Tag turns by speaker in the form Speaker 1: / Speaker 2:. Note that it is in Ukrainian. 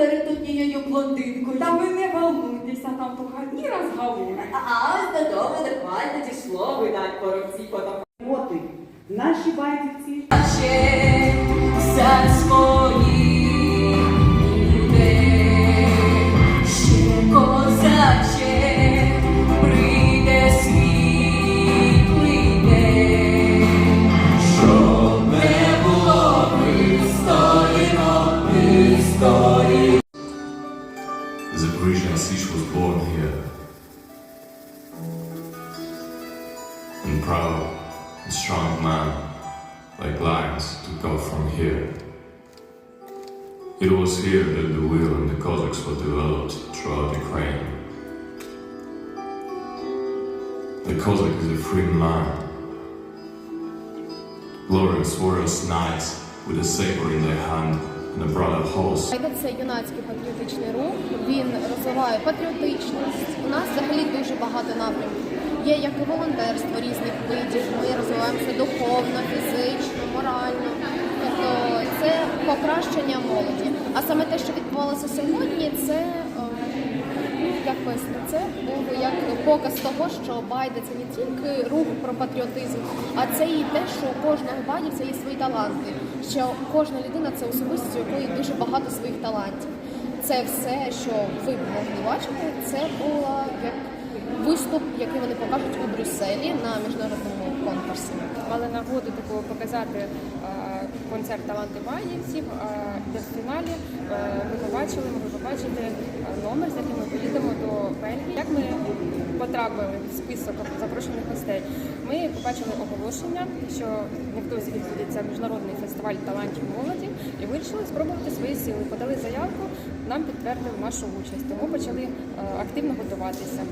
Speaker 1: перед однією блондинкою.
Speaker 2: Та ви не волнуйтеся, там погані розговори.
Speaker 1: А ось додому нормально дійшло, видать по руці потім.
Speaker 3: Наші байдівці
Speaker 4: The Parisian siege was born here. And proud and strong man, like lions, took off from here. It was here that the wheel and the Cossacks were developed throughout Ukraine. The Cossack is a free man. Glorious warriors knights with a saber in their hand
Speaker 5: це юнацький патріотичний рух. Він розвиває патріотичність. У нас взагалі дуже багато напрямків. Є як і волонтерство різних видів. Ми розвиваємося духовно, фізично, морально. Тобто це покращення молоді. А саме те, що відбувалося сьогодні, це е, ну, це був як показ того, що Байда це не тільки рух про патріотизм, а це і те, що у кожного байдівця є свої таланти. Що кожна людина це особистість, у якої дуже багато своїх талантів. Це все, що ви могли бачити, це була як виступ, який вони покажуть у Брюсселі на міжнародному конкурсі.
Speaker 6: Нагоду таку показати е, концерт таланти Баївців, е, де в фіналі е, ми побачили, могли побачити е, номер, з яким ми поїдемо до Бельгії. Як ми потрапили в список запрошених гостей? Ми побачили оголошення, що невдовзі відбудеться міжнародний фестиваль талантів молоді, і вирішили спробувати свої сили. Подали заявку, нам підтвердили нашу участь, тому почали активно готуватися.